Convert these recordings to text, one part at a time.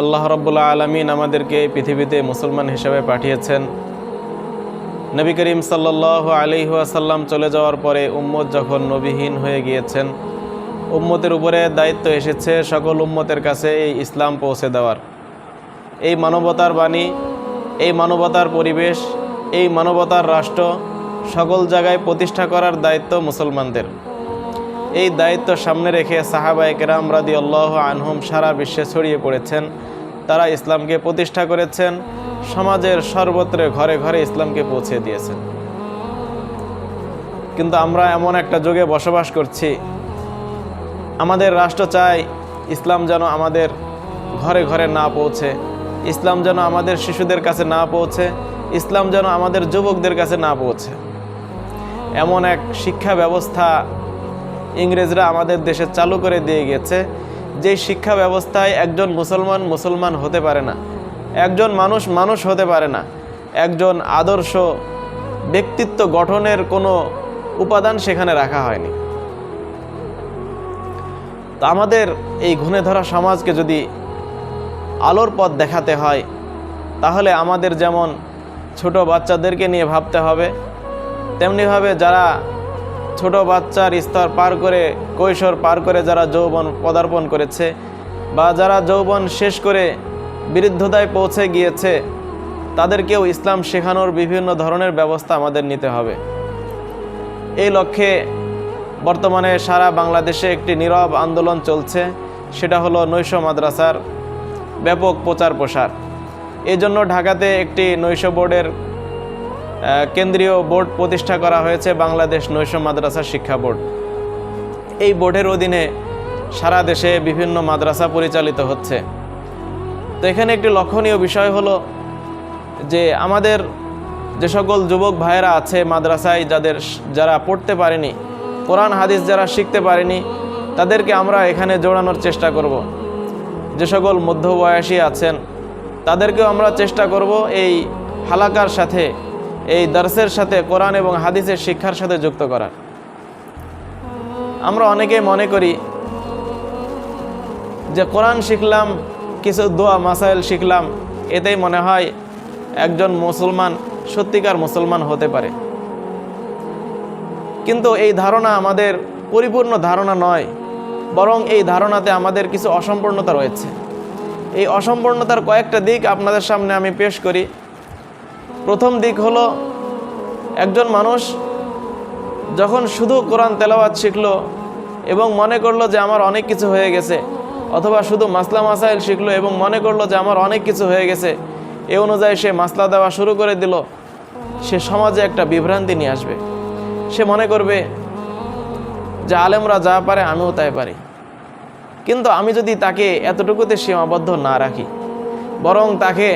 আল্লাহ রব্বুল্লা আলমিন আমাদেরকে পৃথিবীতে মুসলমান হিসেবে পাঠিয়েছেন। নবী করিম সাল্লাহ আলিহাসাল্লাম চলে যাওয়ার পরে উম্মত যখন নবীহীন হয়ে গিয়েছেন, উম্মতের উপরে দায়িত্ব এসেছে সকল উম্মতের কাছে এই ইসলাম পৌঁছে দেওয়ার। এই মানবতার বাণী, এই মানবতার পরিবেশ, এই মানবতার রাষ্ট্র সকল জায়গায় প্রতিষ্ঠা করার দায়িত্ব মুসলমানদের। এই দায়িত্ব সামনে রেখে সাহাবা একরাম রাদি আল্লাহ আনহুম সারা বিশ্বে ছড়িয়ে পড়েছেন। তারা ইসলামকে প্রতিষ্ঠা করেছেন, সমাজের সর্বত্র ঘরে ঘরে ইসলামকে পৌঁছে দিয়েছেন। কিন্তু আমরা এমন একটা যুগে বসবাস করছি, আমাদের রাষ্ট্র চায় ইসলাম যেন আমাদের ঘরে ঘরে না পৌঁছে, ইসলাম যেন আমাদের শিশুদের কাছে না পৌঁছে, ইসলাম যেন আমাদের যুবকদের কাছে না পৌঁছে। এমন এক শিক্ষা ব্যবস্থা ইংরেজরা আমাদের দেশে চালু করে দিয়ে গেছে। যেই শিক্ষা ব্যবস্থায় একজন মুসলমান মুসলমান হতে পারে না, একজন মানুষ মানুষ হতে পারে না, একজন আদর্শ ব্যক্তিত্ব গঠনের কোনো উপাদান সেখানে রাখা হয়নি। তো আমাদের এই ঘুণে ধরা সমাজকে যদি আলোর পথ দেখাতে হয়, তাহলে আমাদের যেমন ছোট বাচ্চাদেরকে নিয়ে ভাবতে হবে, তেমনিভাবে যারা ছোট বাচ্চার স্তর পার করে, কৈশোর পার করে যারা যৌবন পদার্পণ করেছে বা যারা যৌবন শেষ করে বিরুদ্ধতায় পৌঁছে গিয়েছে, তাদেরকেও ইসলাম শেখানোর বিভিন্ন ধরনের ব্যবস্থা আমাদের নিতে হবে। এই লক্ষ্যে বর্তমানে সারা বাংলাদেশে একটি নীরব আন্দোলন চলছে, সেটা হলো নৈশ মাদ্রাসার ব্যাপক প্রচার প্রসার। এই জন্য ঢাকাতে একটি নৈশ বোর্ডের কেন্দ্রীয় বোর্ড প্রতিষ্ঠা করা হয়েছে বাংলাদেশ নৈশ মাদ্রাসা শিক্ষা বোর্ড এই বোর্ডের অধীনে সারা দেশে বিভিন্ন মাদ্রাসা পরিচালিত হচ্ছে তো এখানে একটি লক্ষণীয় বিষয় হলো যে আমাদের যে সকল যুবক ভাইয়েরা আছে মাদ্রাসায় যাদের যারা পড়তে পারেনি, কোরআন, হাদিস যারা শিখতে পারেনি, তাদেরকে আমরা এখানে জোড়ানোর চেষ্টা করব। যে সকল মধ্যবয়সী আছেন, তাদেরকেও আমরা চেষ্টা করব এই হালাকার সাথে এই দার্সের সাথে কোরআন এবং হাদিসের শিক্ষার সাথে যুক্ত করার। আমরা অনেকেই মনে করি যে কোরআন শিখলাম, কিছু দোয়া, মাসাইল শিখলাম, এতেই মনে হয় একজন মুসলমান, সত্যিকার মুসলমান হতে পারে। কিন্তু এই ধারণা আমাদের পরিপূর্ণ ধারণা নয়, বরং এই ধারণাতে আমাদের কিছু অসম্পূর্ণতা রয়েছে। এই অসম্পূর্ণতার কয়েকটা দিক আপনাদের সামনে আমি পেশ করি। প্রথম দিক হলো একজন মানুষ যখন শুধু কোরআন তেলাওয়াত শিখলো এবং মনে করল যে আমার অনেক কিছু হয়ে গেছে, অথবা শুধু মাসলা মাসাইল শিখলো এবং মনে করল যে আমার অনেক কিছু হয়ে গেছে, এ অনুযায়ী সে মাসলা দেওয়া শুরু করে দিল, সে সমাজে একটা বিভ্রান্তি নিয়ে আসবে। সে মনে করবে যে আলেমরা যা পারে আমিও তাই পারি। কিন্তু আমি যদি তাকে এতটুকুতে সীমাবদ্ধ না রাখি, বরং তাকে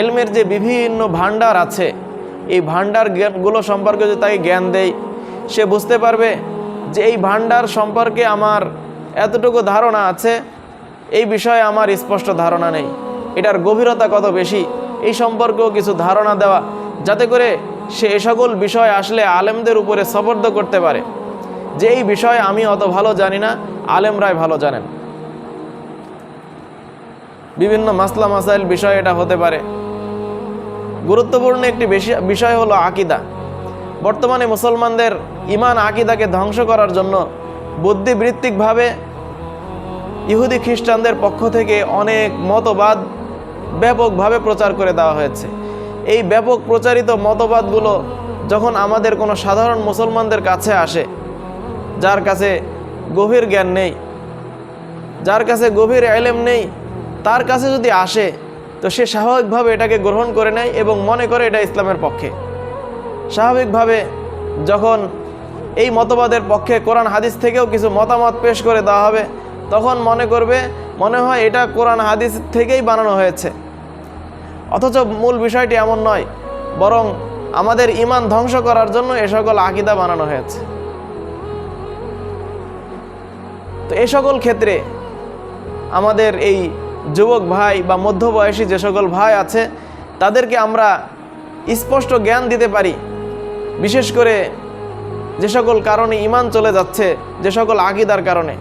এলমের যে বিভিন্ন ভাণ্ডার আছে, এই ভাণ্ডার জ্ঞানগুলো সম্পর্কে যদি তাকে জ্ঞান দেই, সে বুঝতে পারবে যে এই ভাণ্ডার সম্পর্কে আমার এতটুকু ধারণা আছে, এই বিষয়ে আমার স্পষ্ট ধারণা নেই। এটার গভীরতা কত বেশি? এই সম্পর্কেও কিছু ধারণা দেওয়া, যাতে করে সে এ সকল বিষয় আসলে আলেমদের উপরে সবর্দ করতে পারে। যে এই বিষয়ে আমি অত ভালো জানি না, আলেমরাই ভালো জানেন। বিভিন্ন মাসলা মাসাইল বিষয় এটা হতে পারে। গুরুত্বপূর্ণ একটি বিষয় হলো আকিদা। বর্তমানে মুসলমানদের ইমান আকিদাকে ধ্বংস করার জন্য বুদ্ধিবৃত্তিকভাবে ইহুদি খ্রিস্টানদের পক্ষ থেকে অনেক মতবাদ ব্যাপকভাবে প্রচার করে দেওয়া হয়েছে। এই ব্যাপক প্রচারিত মতবাদগুলো যখন আমাদের কোনো সাধারণ মুসলমানদের কাছে আসে, যার কাছে গভীর জ্ঞান নেই, যার কাছে গভীর এলেম নেই তার কাছে যদি আসে, তো সে স্বাভাবিকভাবে এটাকে গ্রহণ করে নেয় এবং মনে করে এটা ইসলামের পক্ষে। স্বাভাবিকভাবে যখন এই মতবাদের পক্ষে কোরআন হাদিস থেকেও কিছু মতামত পেশ করে দেওয়া হবে, তখন মনে করবে, মনে হয় এটা কোরআন হাদিস থেকেই বানানো হয়েছে। অথচ মূল বিষয়টি এমন নয়, বরং আমাদের ইমান ধ্বংস করার জন্য এ সকল আকিদা বানানো হয়েছে। তো এই সকল ক্ষেত্রে আমাদের এই যুবক ভাই বা মধ্যবয়সী যে সকল ভাই আছে, তাদেরকে আমরা স্পষ্ট জ্ঞান দিতে পারি। বিশেষ করে যে সকল কারণে ইমান চলে যাচ্ছে, যে সকল আকিদার কারণে।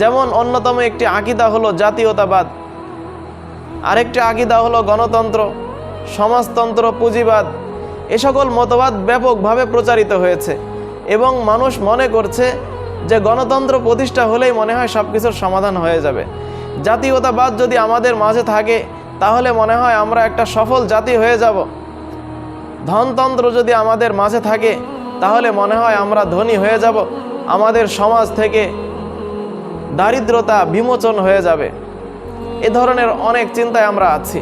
যেমন অন্যতম একটি আকিদা হলো জাতীয়তাবাদ। আরেকটি আকিদা হলো গণতন্ত্র, সমাজতন্ত্র, পুঁজিবাদ। এ সকল মতবাদ ব্যাপকভাবে প্রচারিত হয়েছে এবং মানুষ মনে করছে যে গণতন্ত্র প্রতিষ্ঠা হলেই মনে হয় সব কিছুর সমাধান হয়ে যাবে। জাতীয়তাবাদ যদি আমাদের মাঝে থাকে, তাহলে মনে হয় আমরা একটা সফল জাতি হয়ে যাব। ধনতন্ত্র যদি আমাদের মাঝে থাকে, তাহলে মনে হয় আমরা ধনী হয়ে যাব। আমাদের সমাজ থেকে দারিদ্রতা বিমোচন হয়ে যাবে। এ ধরনের অনেক চিন্তায় আমরা আছি।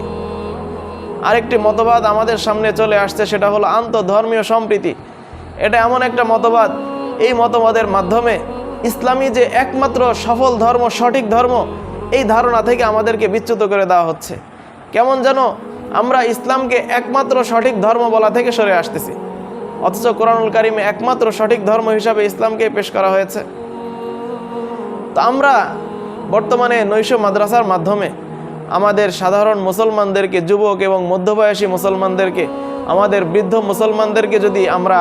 আরেকটি মতবাদ আমাদের সামনে চলে আসছে, সেটা হলো আন্তধর্মীয় সম্প্রীতি। এটা এমন একটা মতবাদ। এই মতবাদের মাধ্যমে ইসলামী যে একমাত্র সফল ধর্ম, সঠিক ধর্ম এই ধারণা থেকে আমাদেরকে বিচ্যুত করে দেওয়া হচ্ছে। কেমন যেন আমরা ইসলামকে একমাত্র সঠিক ধর্ম বলা থেকে সরে আসতেছি। অথচ কোরআনুল কারিমে একমাত্র সঠিক ধর্ম হিসাবে ইসলামকে পেশ করা হয়েছে। তো আমরা বর্তমানে নৈশ মাদ্রাসার মাধ্যমে আমাদের সাধারণ মুসলমানদেরকে, যুবক এবং মধ্যবয়সী মুসলমানদেরকে, আমাদের বৃদ্ধ মুসলমানদেরকে যদি আমরা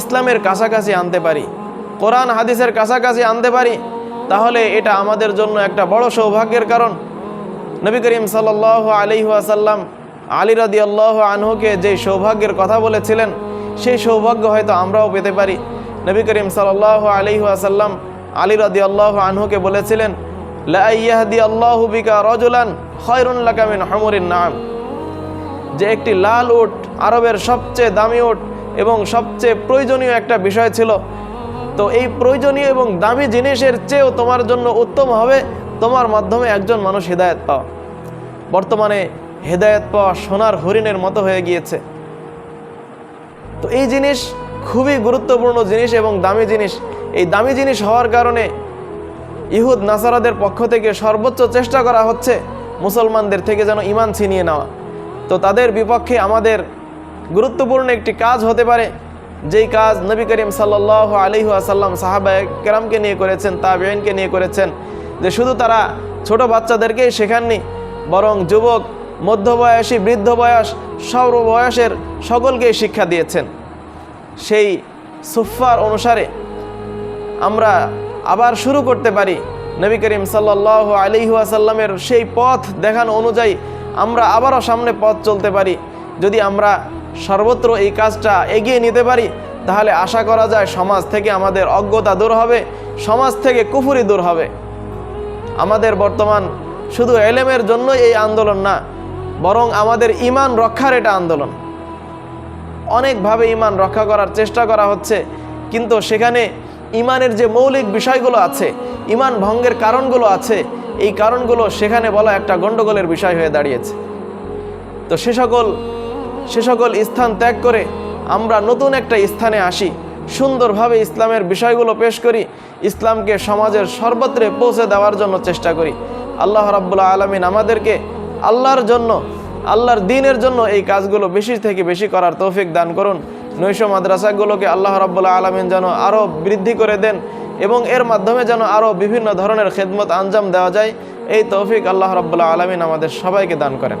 ইসলামের কাছাকাছি আনতে পারি, কোরআন, হাদিসের কাছাকাছি আনতে পারি তাহলে এটা আমাদের জন্য একটা বড় সৌভাগ্যের কারণ। নবী করিম সাল আলি আসাল্লাম আলী রাদি আল্লাহ আনহুকে যে সৌভাগ্যের কথা বলেছিলেন, সেই সৌভাগ্য হয়তো আমরাও পেতে পারি। নবী করিম সাল আলি আসাল্লাম আলী রাদি আল্লাহ আনহুকে বলেছিলেন রজুলান নাম। যে একটি লাল উট, আরবের সবচেয়ে দামি উট এবং সবচেয়ে প্রয়োজনীয় একটা বিষয় ছিল তো এই প্রয়োজনীয় এবং দামি জিনিসের চেয়েও তোমার জন্য উত্তম হবে তোমার মাধ্যমে একজন মানুষ হৃদায়ত পাওয়া। বর্তমানে হেদায়ত পাওয়া সোনার হরিণের মতো হয়ে গিয়েছে। তো এই জিনিস খুবই গুরুত্বপূর্ণ জিনিস এবং দামি জিনিস। এই দামি জিনিস হওয়ার কারণে ইহুদ নাসারাদের পক্ষ থেকে সর্বোচ্চ চেষ্টা করা হচ্ছে মুসলমানদের থেকে যেন ইমান ছিনিয়ে নেওয়া। তো তাদের বিপক্ষে আমাদের গুরুত্বপূর্ণ একটি কাজ হতে পারে যেই কাজ নবী করিম সাল্লাহ আলী আসাল্লাম সাহাবা কেরামকে নিয়ে করেছেন তাবেইনকে নিয়ে করেছেন, যে শুধু তারা ছোট বাচ্চাদেরকেই শেখাননি, বরং যুবক, মধ্যবয়সী, বৃদ্ধ বয়স, সর্ববয়সের সকলকেই শিক্ষা দিয়েছেন। সেই সুফার অনুসারে আমরা আবার শুরু করতে পারি, নবী করিম সাল্লাহ আলিহাসাল্লামের সেই পথ দেখানো অনুযায়ী আমরা আবারও সামনে পথ চলতে পারি। যদি আমরা সর্বত্র এই কাজটা এগিয়ে নিতে পারি, তাহলে আশা করা যায় সমাজ থেকে আমাদের অজ্ঞতা দূর হবে, সমাজ থেকে কুফুরি দূর হবে। আমাদের বর্তমান শুধু এলেমের জন্যই এই আন্দোলন না, বরং আমাদের ইমান রক্ষার এটা আন্দোলন। অনেকভাবে ইমান রক্ষা করার চেষ্টা করা হচ্ছে, কিন্তু সেখানে ইমানের যে মৌলিক বিষয়গুলো আছে, ইমান ভঙ্গের কারণগুলো আছে, এই কারণগুলো সেখানে বলা একটা গণ্ডগোলের বিষয় হয়ে দাঁড়িয়েছে। তো সে সকল সে সকল স্থান ত্যাগ করে আমরা নতুন একটা স্থানে আসি। সুন্দরভাবে ইসলামের বিষয়গুলো পেশ করি, ইসলামকে সমাজের সর্বত্রে পৌঁছে দেওয়ার জন্য চেষ্টা করি। আল্লাহ রাব্বুল্লাহ আলমিন আমাদেরকে আল্লাহর জন্য, আল্লাহর দিনের জন্য এই কাজগুলো বেশি থেকে বেশি করার তৌফিক দান করুন। নৈশ মাদ্রাসাগুলোকে আল্লাহ রাব্বুল্লাহ আলমিন যেন আরও বৃদ্ধি করে দেন এবং এর মাধ্যমে যেন আরও বিভিন্ন ধরনের খেদমত আঞ্জাম দেওয়া যায়, এই তৌফিক আল্লাহ রাব্বুল্লাহ আলমিন আমাদের সবাইকে দান করেন।